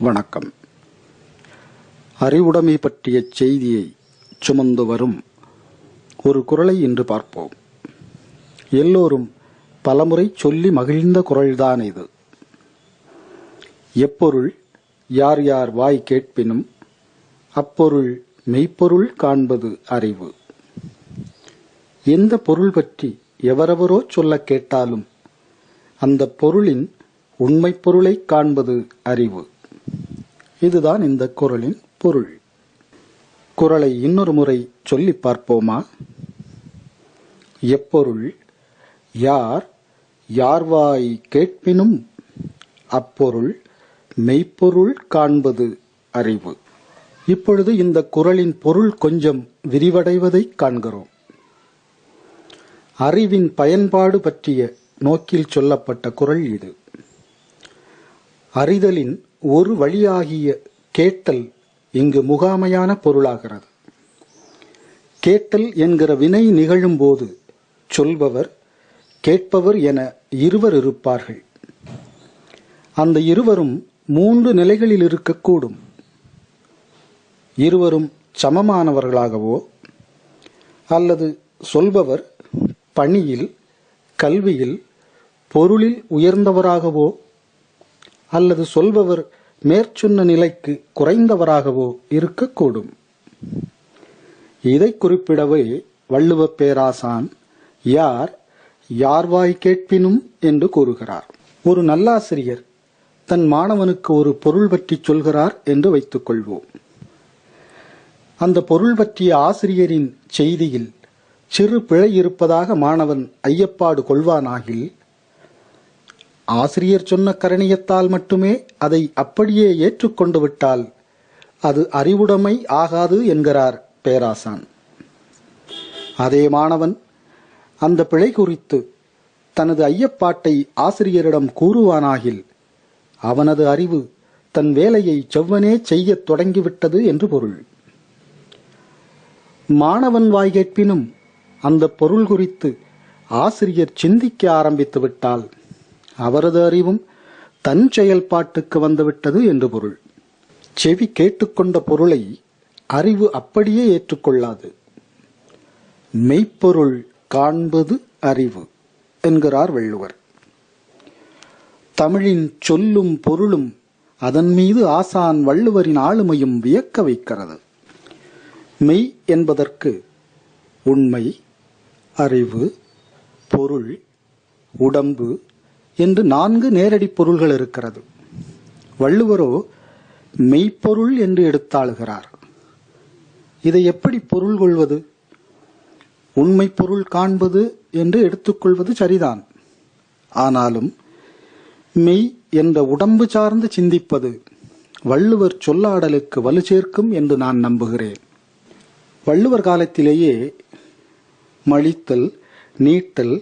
வணக்கம். அறிவுடைமை பற்றிய செய்தியை சுமந்து வரும் ஒரு குரலை இன்று பார்ப்போம். எல்லோரும் பலமுறை சொல்லி மகிழ்ந்த குரல்தான் இது. எப்பொருள் யார் யார் வாய் கேட்பினும் அப்பொருள் மெய்ப்பொருள் காண்பது அறிவு. எந்த பொருள் பற்றி எவரெவரோ சொல்லக் கேட்டாலும் அந்த பொருளின் உண்மைப் பொருளை காண்பது அறிவு. இதுதான் இந்த குரலின் பொருள். குரலை இன்னொரு முறை சொல்லி பார்ப்போமா? எப்பொருள்? யார்? யார்வாய் கேட்பினும் அப்பொருள் மெய்ப்பொருள் காண்பது அறிவு. இப்பொழுது இந்த குரலின் பொருள் கொஞ்சம் விரிவடைவதை காண்கிறோம். அறிவின் பயன்பாடு பற்றிய நோக்கில் சொல்லப்பட்ட குரல் இது. அறிதலின் ஒரு வழியாகிய கேட்டல் இங்கு முகாமையான பொருளாகிறது. கேட்டல் என்கிற வினை நிகழும்போது சொல்பவர் கேட்பவர் என இருவர் இருப்பார்கள். அந்த இருவரும் மூன்று நிலைகளில் இருக்கக்கூடும். இருவரும் சமமானவர்களாகவோ அல்லது சொல்பவர் பணியில் கல்வியில் பொருளில் உயர்ந்தவராகவோ அல்லது சொல்பவர் மேற்சொன்ன நிலைக்கு குறைந்தவராகவோ இருக்கக்கூடும். இதை குறிப்பிடவே வள்ளுவப் பேராசான் யார் யார்வாய் கேட்பினும்? என்று கூறுகிறார். ஒரு நல்லாசிரியர் தன் மாணவனுக்கு ஒரு பொருள் பற்றி சொல்கிறார் என்று வைத்துக் கொள்வோம். அந்த பொருள் பற்றிய ஆசிரியரின் செய்தியில் சிறு பிழை இருப்பதாக மாணவன் ஐயப்பாடு கொள்வானாகில் ஆசிரியர் சொன்ன கரணியத்தால் மட்டுமே அதை அப்படியே ஏற்றுக்கொண்டு விட்டால் அது அறிவுடைமை ஆகாது என்கிறார் பேராசான். அதே மாணவன் அந்த பிழை குறித்து தனது ஐயப்பாட்டை ஆசிரியரிடம் கூறுவானாகில் அவனது அறிவு தன் வேலையை செவ்வனே செய்யத் தொடங்கிவிட்டது என்று பொருள். மாணவன் வாய் கேட்பினும் அந்த பொருள் குறித்து ஆசிரியர் சிந்திக்க ஆரம்பித்து விட்டால் அவரது அறிவும் தன் செயல்பாட்டுக்கு வந்துவிட்டது என்று பொருள். செவி கேட்டுக்கொண்ட பொருளை அறிவு அப்படியே ஏற்றுக்கொள்ளாது. மெய்ப்பொருள் காண்பது அறிவு என்கிறார் வள்ளுவர். தமிழின் சொல்லும் பொருளும் அதன் மீது ஆசான் வள்ளுவரின் ஆளுமையும் வியக்க வைக்கிறது. மெய் என்பதற்கு உண்மை அறிவு பொருள் உடம்பு என்று நான்கு நேரடி பொருள்கள் இருக்கிறது. வள்ளுவரோ மெய்ப்பொருள் என்று எடுத்தாளுகிறார். இதை எப்படி பொருள் கொள்வது? உண்மை பொருள் காண்பது என்று எடுத்துக்கொள்வது சரிதான். ஆனாலும் மெய் என்ற உடம்பு சார்ந்து சிந்திப்பது வள்ளுவர் சொல்லாடலுக்கு வலு சேர்க்கும் என்று நான் நம்புகிறேன். வள்ளுவர் காலத்திலேயே மழித்தல் நீட்டல்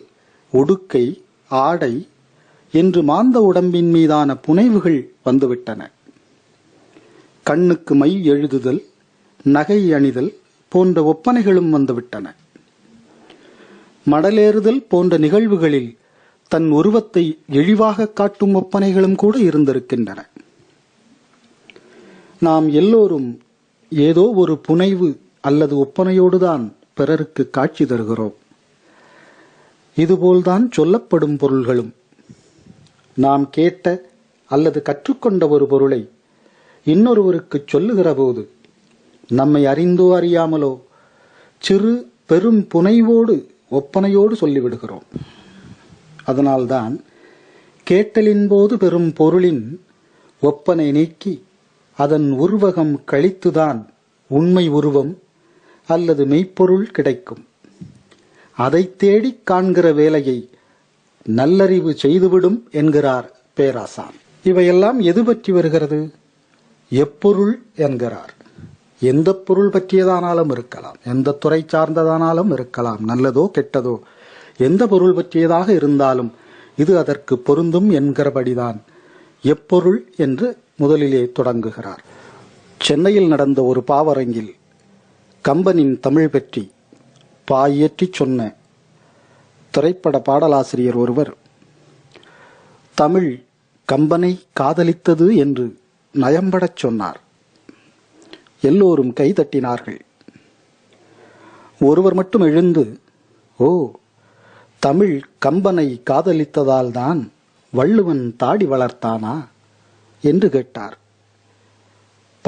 உடுக்கை ஆடை என்று மாந்த உடம்பின் மீதான புனைவுகள் வந்துவிட்டன. கண்ணுக்கு மை எழுதுதல் நகை அணிதல் போன்ற ஒப்பனைகளும் வந்துவிட்டன. மடலேறுதல் போன்ற நிகழ்வுகளில் தன் உருவத்தை இழிவாக காட்டும் ஒப்பனைகளும் கூட இருந்திருக்கின்றன. நாம் எல்லோரும் ஏதோ ஒரு புனைவு அல்லது ஒப்பனையோடுதான் பிறருக்கு காட்சி தருகிறோம். இதுபோல்தான் சொல்லப்படும் பொருள்களும் நாம் கேட்ட அல்லது கற்றுக்கொண்ட ஒரு பொருளை இன்னொருவருக்கு சொல்லுகிற போது நம்மை அறிந்தோ அறியாமலோ சிறு பெரும் புனைவோடு ஒப்பனையோடு சொல்லிவிடுகிறோம். அதனால்தான் கேட்டலின் போது பெறும் பொருளின் ஒப்பனை நீக்கி அதன் உருவகம் கழித்துதான் உண்மை உருவம் அல்லது மெய்ப்பொருள் கிடைக்கும். அதை தேடிக் காண்கிற வேலையை நல்லறிவு செய்துவிடும் என்கிறார் பேராசான். இவையெல்லாம் எது பற்றி வருகிறது? எப்பொருள் என்கிறார். எந்த பொருள் பற்றியதானாலும் இருக்கலாம். எந்த துறை சார்ந்ததானாலும் இருக்கலாம். நல்லதோ கெட்டதோ. எந்த பொருள் பற்றியதாக இருந்தாலும் இது அதற்கு பொருந்தும் என்கிறபடிதான் எப்பொருள் என்று முதலிலே தொடங்குகிறார். சென்னையில் நடந்த ஒரு பாவரங்கில் கம்பனின் தமிழ் பற்றி பாயற்றிச் சொன்ன திரைப்பட பாடலாசிரியர் ஒருவர். தமிழ் கம்பனை காதலித்தது என்று நயம்படச் சொன்னார். எல்லோரும் கைதட்டினார்கள். ஒருவர் மட்டும் எழுந்து ஓ தமிழ் கம்பனை காதலித்ததால்தான் வள்ளுவன் தாடி வளர்த்தானா? என்று கேட்டார்.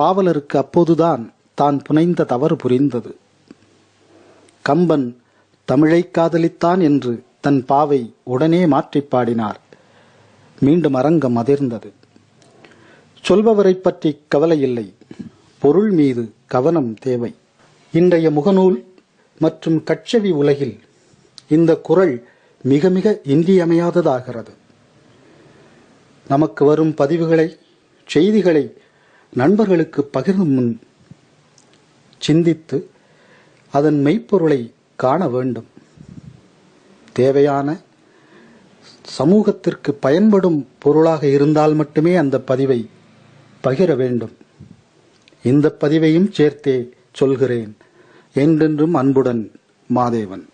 பாவலருக்கு அப்போதுதான் தான் புனைந்த தவறு புரிந்தது. கம்பன் தமிழை காதலித்தான் என்று தன் பாவை உடனே மாற்றிப் பாடினார். மீண்டும் அரங்கம் அதிர்ந்தது. சொல்பவரைப் பற்றி கவலை இல்லை. பொருள் மீது கவனம் தேவை. இன்றைய முகநூல் மற்றும் கட்செவி உலகில் இந்த குரல் மிக மிக இன்றியமையாததாகிறது. நமக்கு வரும் பதிவுகளை செய்திகளை நண்பர்களுக்கு பகிரும் முன் சிந்தித்து அதன் மெய்ப்பொருளை காண வேண்டும். தேவையான சமூகத்திற்கு பயன்படும் பொருளாக இருந்தால் மட்டுமே அந்த பதிவை பகிர வேண்டும். இந்த பதிவையும் சேர்த்தே சொல்கிறேன். என்றென்றும் அன்புடன் மாதேவன்.